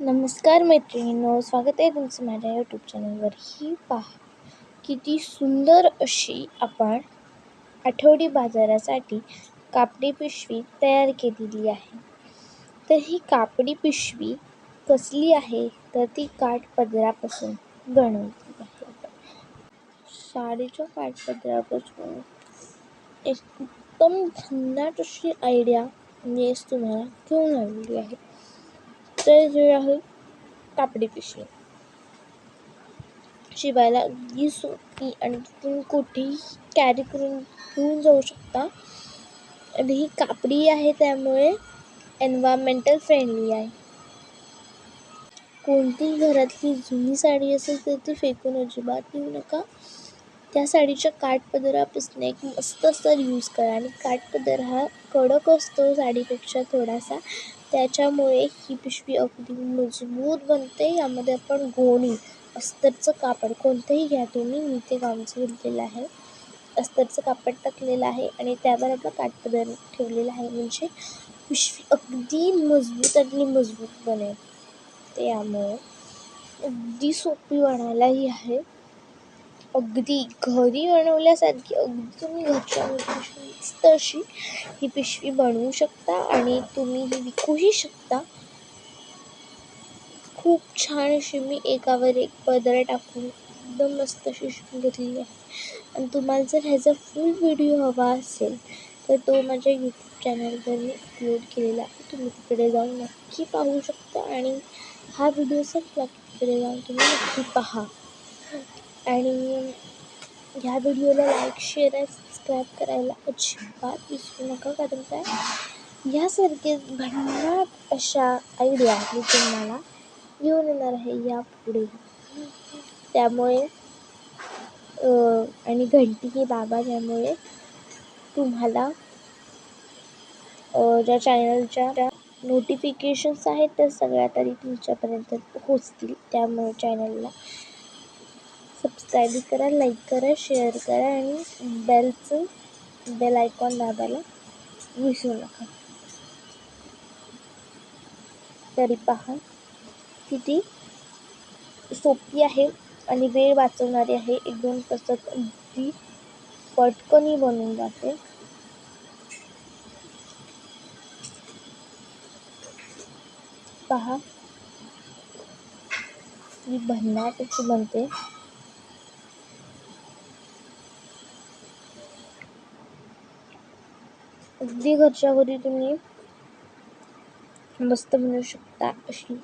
नमस्कार मैत्रिणींनो स्वागत आहे तुमचं माझ्या यूट्यूब चॅनलवर ही पहा किती सुंदर अशी आपण आठवडी बाजारासाठी कापडी पिशवी तयार केलेली आहे. तर ही कापडी पिशवी कसली आहे? तर ती काठपदरापासून बनवली आहे. साडीच्या काठपदरापासून एकदम भन्नाट अशी आयडिया मी म्हणजे तुम्हाला घेऊन आलेली आहे. तर जे आहे कापडी पिशवी. शिवायला अगदी सोपी आणि तुम्ही कुठेही कॅरी करून घेऊन जाऊ शकता. आणि ही कापडी आहे त्यामुळे एन्व्हायरमेंटल फ्रेंडली आहे. कोणतीही घरातली जुनी साडी असेल तर ती फेकून अजिबात देऊ नका. त्या साडीच्या काठपदरापासून एक मस्त असा यूज करा. आणि काठपदर हा कडक असतो साडीपेक्षा थोडासा. त्याच्यामुळे ही पिशवी अगदी मजबूत बनते. यामध्ये आपण गोणी अस्तरचं कापड कोणतंही घ्या तुम्ही. मी ते गावचं घेतलेलं आहे. अस्तरचं कापड टाकलेलं आहे आणि त्यावर आपलं काटपदर ठेवलेलं आहे. म्हणजे पिशवी अगदी मजबूत आणि मजबूत बनेल. त्यामुळे अगदी सोपी बनायलाही आहे. अगदी घरी बनवल्यासारखी अगदी तुम्ही घरच्या पिशवी ही पिशवी बनवू शकता आणि तुम्ही ही विकूही शकता. खूप छान अशी मी एकावर एक पदर टाकून एकदम मस्त अशी शिवून घेतलेली आहे. आणि तुम्हाला जर ह्याचा फुल व्हिडिओ हवा असेल तर तो माझ्या यूट्यूब चॅनलवर मी अपलोड केलेला आहे. तुम्ही तिकडे जाऊन नक्की पाहू शकता आणि हा व्हिडिओ संपला की तिकडे जाऊन तुम्ही नक्की पहा. आणि ह्या व्हिडिओला लाईक शेअर आणि सबस्क्राईब करायला अजिबात विसरू नका कारण काय ह्यासारखे भन्नाट अशा आयडिया मी तुम्हाला घेऊन येणार आहे यापुढे. त्यामुळे आणि घंटी ही बाबा ज्यामुळे तुम्हाला ज्या चॅनलच्या ज्या नोटिफिकेशन्स आहेत त्या सगळ्या तरी तुमच्यापर्यंत पोहोचतील. त्यामुळे चॅनलला सबस्क्राईब करा लाईक करा शेअर करा आणि बेलचं बेल आयकॉन दाबायला विसरू नका. तरी पहा किती सोपी आहे आणि वेळ वाचवणारी आहे. एक दोन तासात अगदी पटकनी बनवून जाते. पहा. ती भन्नाट अशी बनते अगदी घरच्या घरी तुम्ही मस्त बनवू शकता अशी.